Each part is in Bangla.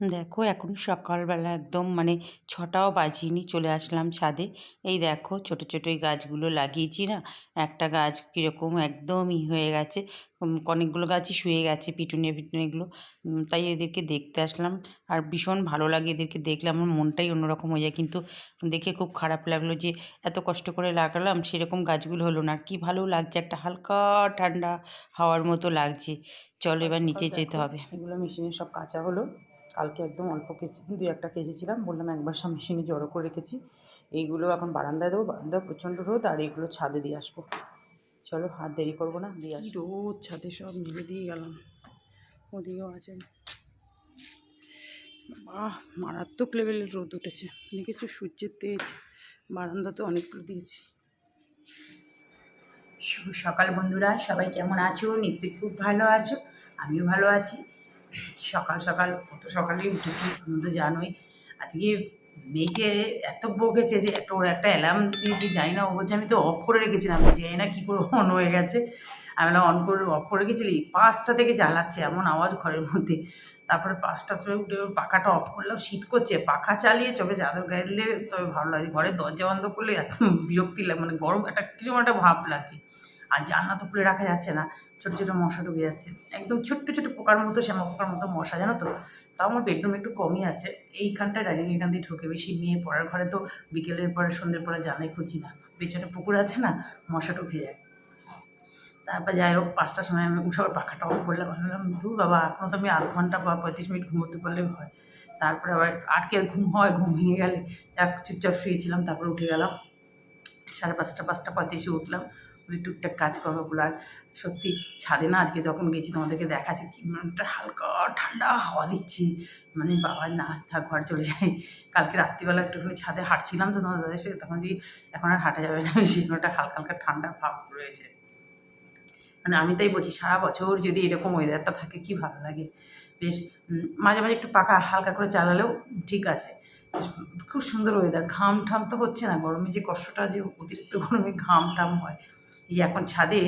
দেখো এখন সকালবেলা একদম মানে ছটাও বাজিনি চলে আসলাম ছাদে। এই দেখো ছোট ছোট এই গাছগুলো লাগিয়েছি না একটা গাছ কীরকম একদমই হয়ে গেছে। অনেকগুলো গাছই শুয়ে গেছে পিটুনিয়া পিটুনিয়াগুলো উম, তাই এদেরকে দেখতে আসলাম আর ভীষণ ভালো লাগে এদেরকে দেখলে আমার মনটাই অন্যরকম হয়ে যায়। কিন্তু দেখে খুব খারাপ লাগল যে এত কষ্ট করে লাগালাম সেরকম গাছগুলো হলো না। আর কি ভালো লাগছে একটা হালকা ঠান্ডা হাওয়ার মতো লাগছে। চলো এবার নিচে যেতে হবে। এগুলো মেশিনে সব কাঁচা হলো। কালকে একদম অল্প কেজি দুই একটা কেজেছিলাম বললাম একবার সব মেশিনে জড়ো করে রেখেছি। এইগুলো এখন বারান্দায় দেবো বারান্দায় প্রচণ্ড রোদ আর এইগুলো ছাদে দিয়ে আসব। চলো হাত দেরি করব না দিয়ে আসি রোদ ছাদে সব মিলে দিয়ে গেলাম। ওদিকেও আছে। বাহ মারাত্মক লেভেলের রোদ উঠেছে। দেখেছ সূর্যের তেজ? বারান্দা তো অনেকগুলো দিয়েছি। সকাল বন্ধুরা সবাই কেমন আছো? নিশ্চয়ই খুব ভালো আছো। আমিও ভালো আছি। সকাল সকাল, কত সকালেই উঠেছি, তুমি তো জানোই। আজকে মেয়েকে এত বকেছে যে একটা, ওর একটা অ্যালার্ম দিয়েছি, জানি না, ও বলছে, আমি তো অফ করে রেখেছিলাম জানি না কী করে অন হয়ে গেছে। আমি অন করে অফ করে রেখেছিলি? পাঁচটা থেকে জ্বালাচ্ছে, এমন আওয়াজ ঘরের মধ্যে। তারপরে পাঁচটার সময় উঠে পাখাটা অফ করলাম, শীত করছে, পাখা চালিয়ে চোখে চাদর গায়ে দিলে তবে ভালো লাগে। ঘরের দরজা বন্ধ করলে এত বিরক্তি লাগে মানে গরম, একটা, কীরকম একটা ভাব লাগছে। আর জানলা তো খুলে রাখা যাচ্ছে না। ছোটো ছোটো মশা ঢুকে যাচ্ছে। একদম ছোট্ট ছোট্ট পোকার মতো, শ্যামা পোকার মতো মশা, জানো তো? তাও আমার বেডরুম একটু কমই আছে। এইখানটায় ডাইনিং এখান দিয়ে ঢুকে বেশি। মেয়ে পড়ার ঘরে তো বিকেলের পরে, সন্ধ্যের পরে জানাই খুঁজি না। পেছনে পুকুর আছে না, মশা ঢুকে যায়। তারপর যাই হোক, পাঁচটার সময় আমি উঠে আবার পাখাটা অফ করলাম। ভাবলাম দূর বাবা এখনও তো আমি আধ ঘণ্টা বা পঁয়ত্রিশ মিনিট ঘুমোতে পারলেও হয় তারপরে আবার আটকে ঘুম হয় ঘুম ভেঙে গেলে। এক চুপচাপ শুয়েছিলাম তারপর উঠে গেলাম। সাড়ে পাঁচটা পাঁচটা পঁয়ত্রিশে উঠলাম। উঠে টুকটাক কাজ করব আর সত্যি ছাদে না আজকে যখন গেছি তোমাদেরকে দেখাচ্ছে, কি মানে একটা হালকা ঠান্ডা হাওয়া দিচ্ছি। মানে বাবা, না, থাক, ঘর চলে যাই। কালকে রাত্রিবেলা একটুখানি ছাদে হাঁটছিলাম তো তোমাদের সাথে তখন যে এখন আর হাঁটা যাবে না সেগুলোটা হালকা হালকা ঠান্ডা ভাব রয়েছে। মানে আমি তাই বলছি, সারা বছর যদি এরকম ওয়েদারটা থাকে, কি ভালো লাগে? বেশ মাঝে মাঝে একটু পাকা হালকা করে চালালেও ঠিক আছে। খুব সুন্দর ওয়েদার ঘাম ঠাম তো হচ্ছে না, গরমে যে কষ্টটা যে অতিরিক্ত গরমে ঘাম টাম হয়। এই এখন ছাদে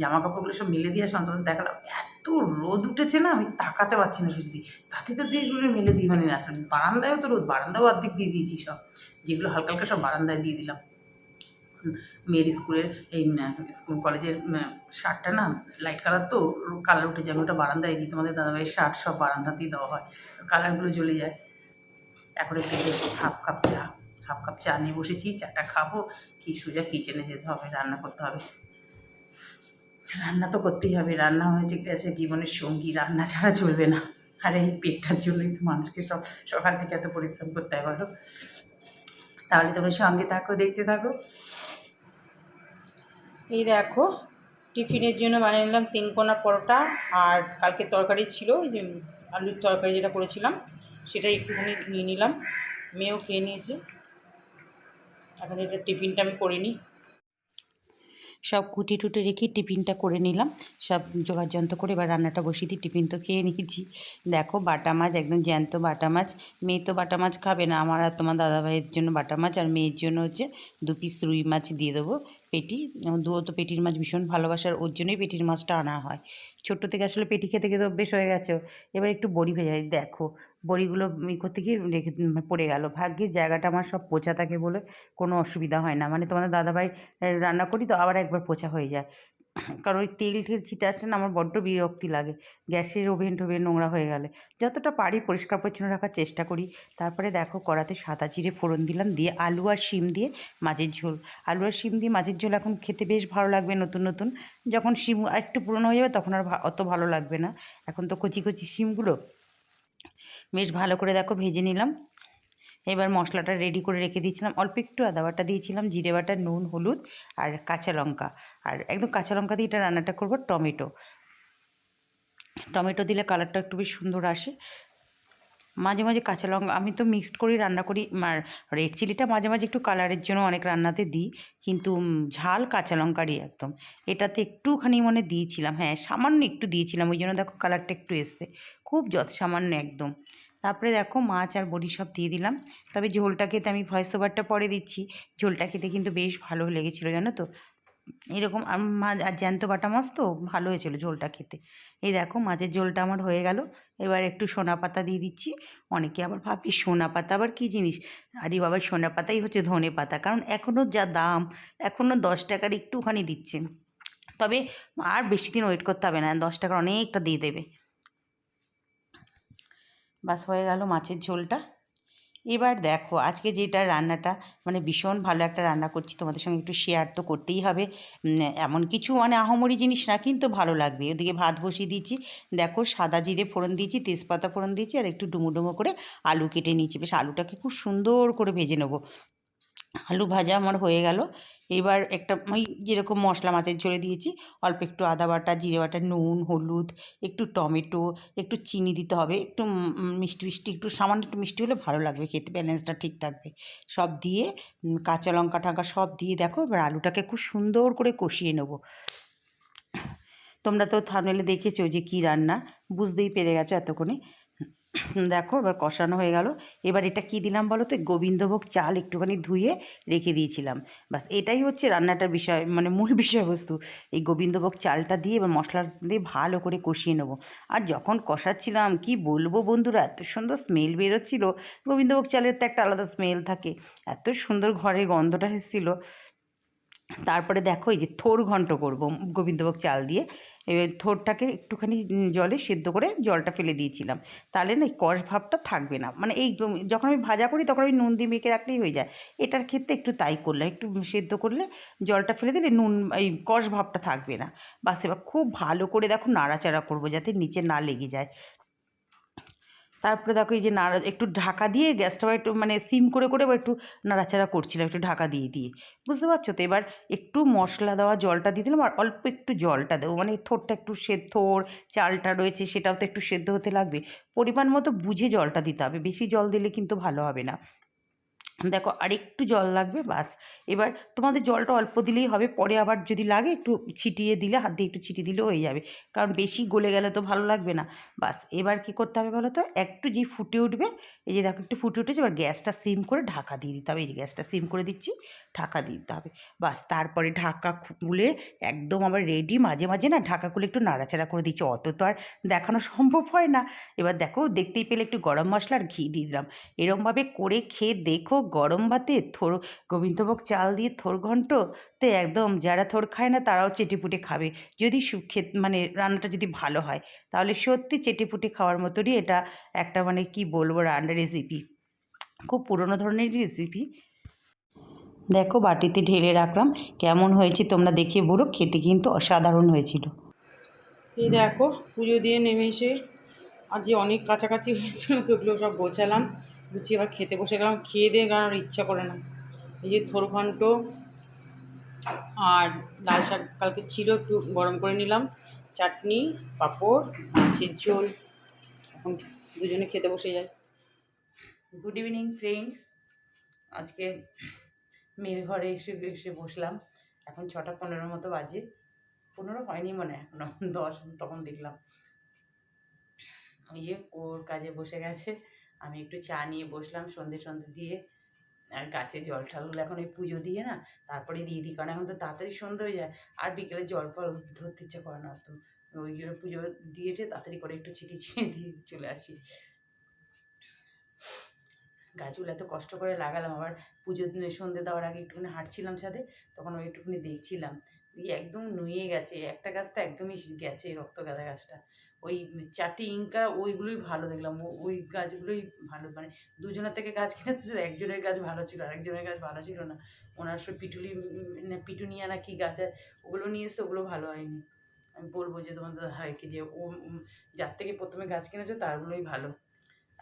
জামা কাপড়গুলো সব মেলে দিয়ে আসলাম তখন দেখালাম এত রোদ উঠেছে না, আমি তাকাতে পারছি না সুজি তাতে তো দিয়ে মেলে দিয়ে মানে আসলাম বারান্দায়ও তো রোদ, বারান্দাও অর্ধেক দিয়ে দিয়েছি সব। যেগুলো হালকা হালকা সব বারান্দায় দিয়ে দিলাম। মেয়ের স্কুলের এই স্কুল কলেজের শার্টটা না লাইট কালার তো কালার উঠে যায় ওটা বারান্দায় দিই, তোমাদের দাদাভাইয়ের শার্ট সব বারান্দাতেই দেওয়া হয় কালারগুলো জ্বলে যায়। এখন একটু হাফ কাপ চা। হাফ কাপ চা নিয়ে বসেছি, চাটা খাব। কি সোজা কিচেনে যেতে হবে, রান্না করতে হবে। রান্না তো করতেই হবে, রান্না হয়েছে গেছে জীবনের সঙ্গী, রান্না ছাড়া চলবে না। আর, এই পেটটার জন্যই তো মানুষকে সব, সকাল থেকে এত পরিশ্রম করতে হয়, বলো। তাহলে তোমরা সঙ্গে থাকো, দেখতে থাকো। এই দেখো, টিফিনের জন্য বানিয়ে নিলাম তিন কোনা পরোটা, আর কালকে তরকারি ছিল যে আলুর তরকারি যেটা করেছিলাম সেটা একটুখানি নিয়ে নিলাম। মেয়েও খেয়ে নিয়েছে। এখন এটা টিফিনটা আমি করে নিই। সব কুটি টুটে রেখে টিফিনটা করে নিলাম। সব জোগাড় যন্ত্র করে এবার রান্নাটা বসিয়ে দিই। টিফিন তো খেয়ে নিয়েছি। দেখো বাটা মাছ, একদম জ্যান্ত বাটা মাছ। মেয়ে তো বাটা মাছ খাবে না। আমার আর তোমার দাদাভাইয়ের জন্য বাটা মাছ আর মেয়ের জন্য হচ্ছে দু পিস রুই মাছ দিয়ে দেবো। পেটি দুয়ো পেটির মাছ ভীষণ ভালোবাসার ওর জন্যই পেটির মাছটা আনা হয়। ছোট্ট থেকে আসলে পেটি খেতে খেতে অভ্যেস হয়ে গেছে এবার একটু বড়ি ভেজে দেখো, বড়িগুলো ই করতে গিয়ে রেখে পড়ে গেল। ভাগ্যের জায়গাটা আমার সব পোচা থাকে বলে কোনো অসুবিধা হয় না। মানে তোমাদের দাদাভাই রান্না করি তো আবার একবার পোচা হয়ে যায়। কারণ ওই তেল ঠেল ছিটে আসলে না আমার বড্ড বিরক্তি লাগে। গ্যাসের ওভেন টোভেন নোংরা হয়ে গেলে। যতটা পারি পরিষ্কার পরিচ্ছন্ন রাখার চেষ্টা করি। তারপরে দেখো কড়াতে সাদা জিরে ফোড়ন দিলাম দিয়ে আলু আর শিম দিয়ে মাছের ঝোল। আলু আর শিম দিয়ে মাছের ঝোল এখন খেতে বেশ ভালো লাগবে নতুন নতুন। যখন শিম একটু পুরনো হয়ে যাবে তখন আর অত ভালো লাগবে না। এখন তো কচি কচি শিমগুলো। বেশ ভালো করে দেখো ভেজে নিলাম। এবার মশলাটা রেডি করে রেখে দিয়েছিলাম। অল্প একটু আদা বাটা দিয়েছিলাম, জিরে বাটা, নুন, হলুদ আর কাঁচা লঙ্কা। আর একদম কাঁচা লঙ্কা দিয়ে এটা রান্নাটা করব টমেটো। টমেটো দিলে কালারটা একটু বেশ সুন্দর আসে। মাঝে মাঝে কাঁচা লঙ্কা, আমি তো মিক্সড করেই রান্না করি। আর রেড চিলিটা মাঝে মাঝে একটু কালারের জন্য অনেক রান্নাতে দিই। কিন্তু ঝাল কাঁচা লঙ্কারই একদম। এটাতে একটুখানি মনে দিয়েছিলাম। হ্যাঁ সামান্য একটু দিয়েছিলাম। ওই জন্য দেখো কালারটা একটু এসছে। খুব যত সামান্য একদম। তারপরে দেখো মাছ আর বড়ি সব দিয়ে দিলাম। তবে ঝোলটা খেতে আমি ভয়েস ওভারটা পরে দিচ্ছি। ঝোলটা খেতে কিন্তু বেশ ভালো লেগেছিলো, জানো তো? এরকম আর জ্যান্ত বাটা মাছ তো ভালো হয়েছিল ঝোলটা খেতে। এই দেখো মাছের ঝোলটা আমার হয়ে গেল। এবার একটু সোনা পাতা দিয়ে দিচ্ছি। অনেকে আবার ভাবি সোনা পাতা আবার কী জিনিস? আরে বাবা, সোনা পাতাই হচ্ছে ধনে পাতা। কারণ এখনও যা দাম এখনও দশ টাকার একটুখানি দিচ্ছে। তবে আর বেশি দিন ওয়েট করতে হবে না। দশ টাকার অনেকটা দিয়ে দেবে। বাস হয়ে গেল মাছের ঝোলটা। এবার দেখো, আজকে যেটা রান্নাটা মানে ভীষণ ভালো একটা রান্না করছি, তোমাদের সঙ্গে একটু শেয়ার তো করতেই হবে। এমন কিছু মানে আহমরি জিনিস না, কিন্তু ভালো লাগবে। ওদিকে ভাত বসিয়ে দিয়েছি, দেখো সাদা জিরে ফোড়ন দিয়েছি, তেজপাতা ফোড়ন দিয়েছি, আর একটু ডুমো ডুমো করে আলু কেটে নিয়েছি। বেশ, আলুটাকে খুব সুন্দর করে ভেজে নেব। আলু ভাজা আমার হয়ে গেল। এবার একটা ওই যেরকম মশলা মাছের ঝোলে দিয়েছি, অল্প একটু আদা বাটা, জিরে বাটা, নুন, হলুদ, একটু টমেটো, একটু চিনি দিতে হবে, একটু মিষ্টি মিষ্টি, একটু সামান্য একটু মিষ্টি হলে ভালো লাগবে খেতে, ব্যালেন্সটা ঠিক থাকবে। সব দিয়ে কাঁচা লঙ্কা টাঙ্কা সব দিয়ে দেখো, এবার আলুটাকে খুব সুন্দর করে কষিয়ে নেব। তোমরা তো থামেলে দেখেছ যে কী রান্না, বুঝতেই পেরে গেছো এতক্ষণে। দেখো, এবার কষানো হয়ে গেল। এবার এটা কি দিলাম বলো তো? গোবিন্দভোগ চাল একটুখানি ধুয়ে রেখে দিয়েছিলাম। বাস এটাই হচ্ছে রান্নাটার বিষয় মানে মূল বিষয়বস্তু। এই গোবিন্দভোগ চালটা দিয়ে এবার মশলা দিয়ে ভালো করে কষিয়ে নেব। আর যখন কষাচ্ছিলাম, কি বলব বন্ধুরা? এত সুন্দর স্মেল বেরোচ্ছিল। গোবিন্দভোগ চালের তো একটা আলাদা স্মেল থাকে। এত সুন্দর ঘরে গন্ধটা এসেছিল। তারপরে দেখো এই যে থোর ঘন্ট করব, গোবিন্দভোগ চাল দিয়ে। এবার থোরটাকে একটুখানি জলে সেদ্ধ করে জলটা ফেলে দিয়েছিলাম। তাহলে না এই কষ ভাবটা থাকবে না। মানে এই যখন আমি ভাজা করি তখন আমি নুন দিয়ে মেখে রাখলেই হয়ে যায়। এটার ক্ষেত্রে একটু তাই করলাম, একটু সেদ্ধ করলে জলটা ফেলে দিলে নুন, এই কষ ভাবটা থাকবে না। বাস এবার খুব ভালো করে দেখো নাড়াচাড়া করব যাতে নিচে না লেগে যায়। তারপরে দেখো এই যে নাড়া, একটু ঢাকা দিয়ে গ্যাসটা একটু মানে সিম করে করে বা একটু নাড়াচাড়া করছিলাম, একটু ঢাকা দিয়ে দিয়ে। বুঝতে পারছ তো? এবার একটু মশলা দেওয়া জলটা দিয়ে দিলাম আর অল্প একটু জলটা দেবো। মানে থোরটা একটু সেদ্ধর চালটা রয়েছে সেটাও তো একটু সেদ্ধ হতে লাগবে। পরিমাণ মতো বুঝে জলটা দিতে হবে। বেশি জল দিলে কিন্তু ভালো হবে না। দেখো আর একটু জল লাগবে, বাস। এবার তোমাদের জলটা অল্প দিলেই হবে, পরে আবার যদি লাগে একটু ছিটিয়ে দিলে, হাত দিয়ে একটু ছিটিয়ে দিলেও হয়ে যাবে। কারণ বেশি গলে গেলে তো ভালো লাগবে না। বাস, এবার কি করতে হবে বলো তো? একটু যে ফুটে উঠবে, এই যে দেখো একটু ফুটে উঠেছে, এবার গ্যাসটা সিম করে ঢাকা দিয়ে দিতে হবে। এই যে গ্যাসটা সিম করে দিচ্ছি, ঢাকা দিয়ে দিতে হবে। বাস, তারপরে ঢাকা খুলে একদম আবার রেডি মাঝে মাঝে না ঢাকা খুলে একটু নাড়াচাড়া করে দিচ্ছি। অত তো আর দেখানো সম্ভব হয় না। এবার দেখো, দেখতেই পেলে একটু গরম মশলা আর ঘি দিয়ে দিলাম। এরমভাবে করে খেয়ে দেখো গরম ভাতে থোর, গোবিন্দভোগ চাল দিয়ে থোর ঘন্ট তে একদম যারা থোর খায় না তারাও চেটেপুটে খাবে। যদি খেত মানে রান্নাটা যদি ভালো হয়, তাহলে সত্যি চেটেপুটে খাওয়ার মতনই এটা একটা মানে কি বলব রান্নার রেসিপি খুব পুরনো ধরনের রেসিপি দেখো বাটিতে ঢেলে রাখলাম, কেমন হয়েছে তোমরা দেখে বলো, খেতে কিন্তু অসাধারণ হয়েছিল। এই দেখো, পুজো দিয়ে নেমে এসে আর যে অনেক কাছাকাছি হয়েছিল তো ওগুলো সব গোছালাম। গুছিয়ে আবার খেতে বসে গেলাম, খেয়ে দিয়ে আর ইচ্ছা করে না। এই যে থোর ঘন্ট আর লাল শাক কালকে ছিল, একটু গরম করে নিলাম। চাটনি, পাঁপড়, মাছের ঝোল, এখন দুজনে খেতে বসে যাই। গুড ইভিনিং ফ্রেন্ডস আজকে মেয়ের ঘরে এসে এসে বসলাম। এখন ছটা পনেরো মতো বাজে। পনেরো হয়নি মনে এখনও, দশ তখন দেখলাম। ওই যে ওর কাজে বসে গেছে। আমি একটু চা নিয়ে বসলাম সন্ধে সন্ধে দিয়ে। আর গাছে জল ঠালগুলো এখন ওই পুজো দিয়ে না, তারপরে দিয়ে দিই, কারণ এখন তো তাড়াতাড়ি সন্ধে হয়ে যায়। আর বিকেলে জল ফল ধরতে ইচ্ছে করে না, তো ওই জন্য পুজো দিয়েছে, তাড়াতাড়ি করে একটু ছিটি ছিটিয়ে দিয়ে চলে আসি। গাছগুলো এত কষ্ট করে লাগালাম, আবার পুজো দিনে সন্ধে দেওয়ার আগে একটুখানি হাঁটছিলাম ছাদে, তখন ওই একটুখানি দেখছিলাম। দিয়ে একদম নুয়ে গেছে, একটা গাছ তো একদমই গেছে, রক্ত গাঁদা গাছটা। ওই চারটি ইঙ্কা ওইগুলোই ভালো দেখলাম ওই গাছগুলোই ভালো মানে দুজনের থেকে গাছ কিনে একজনের গাছ ভালো ছিল আর একজনের গাছ ভালো ছিল না। ওনার সব পিটুলি না পিটুনিয়া না কি গাছ, ওগুলো নিয়ে এসে ওগুলো ভালো হয়নি। আমি বলব যে তোমাদের হয় কি যে ও যার থেকে প্রথমে গাছ কিনেছো তারগুলোই ভালো।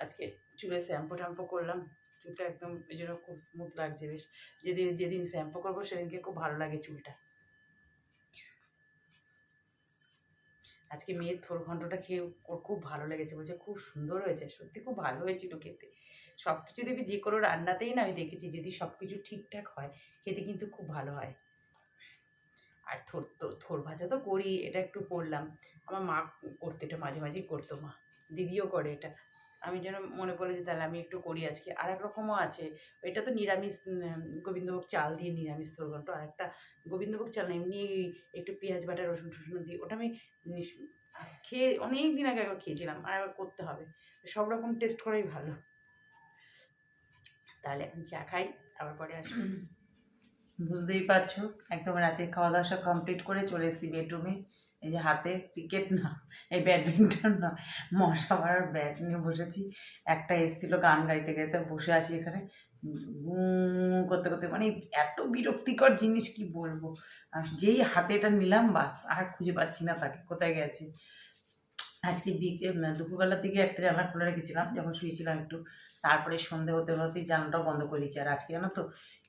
আজকে চুলে শ্যাম্পু ট্যাম্পু করলাম, চুলটা একদম এই জন্য খুব স্মুথ লাগছে বেশ। যেদিন যেদিন শ্যাম্পু করব সেদিনকে খুব ভালো লাগে চুলটা। আজকে মেয়ের থোর ঘণ্টটা খেয়ে ওর খুব ভালো লেগেছে, বলছে খুব সুন্দর হয়েছে, সত্যি খুব ভালো হয়েছিল খেতে। সব কিছু দেখবি যে কোনো রান্নাতেই না আমি দেখেছি যদি সব কিছু ঠিকঠাক হয়, খেতে কিন্তু খুব ভালো হয়। আর থোর, তো, থোর ভাজা তো করি, এটা একটু করলাম। আমার মা করতে এটা মাঝে মাঝেই করতো মা, দিদিও করে এটা। আমি যেন মনে করল যে তাহলে আমি একটু করি আজকে। আর এক রকমও আছে, এটা তো নিরামিষ গোবিন্দভোগ চাল দিয়ে নিরামিষ তরকারিটা আর একটা গোবিন্দভোগ চাল এমনি একটু পেঁয়াজ বাটা, রসুন টসুন দিয়ে, ওটা আমি খেয়ে অনেক দিন আগে একবার খেয়েছিলাম, আর একবার করতে হবে। সব রকম টেস্ট করাই ভালো। তাহলে এখন চা খাই, আবার পরে আসব। বুঝতেই পারছ, একদম রাতে খাওয়া দাওয়া সব কমপ্লিট করে চলে এসেছি বেডরুমে এই যে হাতে ক্রিকেট না, এই ব্যাডমিন্টন না মশা মারার ব্যাট নিয়ে বসেছি। একটা এসেছিল গান গাইতে গাইতে বসে আছি এখানে। করতে করতে মানে এত বিরক্তিকর জিনিস কি বলব? আর যেই হাতে এটা নিলাম, বাস, আর খুঁজে পাচ্ছি না তাকে, কোথায় গেছে? আজকে বিকে দুপুরবেলার দিকে একটা জানলা খুলে রেখেছিলাম, যখন শুয়েছিলাম একটু। তারপরে সন্ধে হতে হতেই জানলাটাও বন্ধ করে দিচ্ছি আর আজকে জানো তো,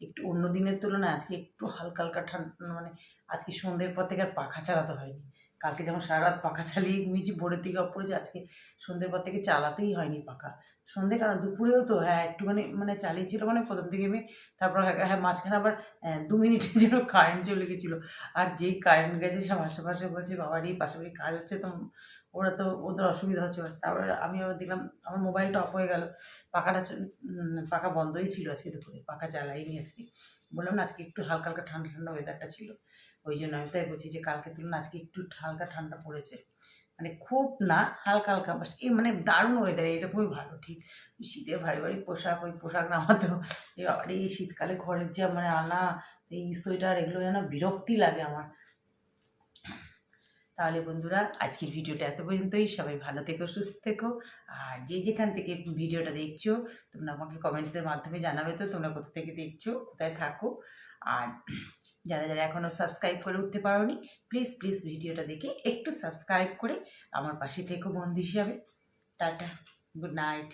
একটু অন্য দিনের তুলনায় আজকে একটু হালকা হালকা ঠান্ডা মানে আজকে সন্ধ্যের পর থেকে আর পাখা চালাতে হয়নি। কালকে যেমন সারা রাত পাখা চালিয়ে ঘুমিয়েছি ভোরের থেকে অপরে করেছি আজকে সন্ধ্যের পর থেকে চালাতেই হয়নি পাখা। সন্ধ্যে কারণ দুপুরেও তো হ্যাঁ একটুখানি মানে চালিয়েছিল মানে প্রথম থেকে আমি তারপর হ্যাঁ হ্যাঁ মাঝখানে আবার আহ, দু মিনিটের জন্য কারেন্ট চলে গেছিল। আর যেই কারেন্ট গেছে সে আশেপাশে বলছে বাবার এই পাশাপাশি কাজ হচ্ছে তো ওরা তো, ওদের অসুবিধা হচ্ছে। তারপরে আমি আবার দেখলাম, আমার মোবাইলটা অফ হয়ে গেল। পাখাটা পাখা বন্ধই ছিল আজকে দুপুরে, পাখা চালাইনি আজকে। বললাম না, আজকে একটু হালকা হালকা ঠান্ডা ঠান্ডা ওয়েদারটা ছিল। ওই জন্য আমি তাই বলছি যে, কালকে তুলনায় আজকে একটু হালকা ঠান্ডা পড়েছে। মানে খুব না, হালকা হালকা, বাস এই মানে দারুণ ওয়েদার এটা খুবই ভালো, ঠিক। শীতে ভারী ভারী পোশাক, ওই পোশাক নামাতেও এই শীতকালে ঘরের যে মানে আনা, এই সোয়েটার এগুলো যেন বিরক্তি লাগে আমার। তাহলে বন্ধুরা, আজকের ভিডিওটা এত পর্যন্তই। সবাই ভালো থেকো, সুস্থ থেকো। আর যে যেখান থেকে ভিডিওটা দেখছ, তোমরা আমাকে কমেন্টসের মাধ্যমে জানাবে তো তোমরা কোথা থেকে দেখছ, কোথায় থাকো। আর যারা যারা এখনও সাবস্ক্রাইব করে উঠতে পারোনি প্লিজ প্লিজ ভিডিওটা দেখে একটু সাবস্ক্রাইব করে আমার পাশে থেকো বন্ধু হিসাবে। Tata good night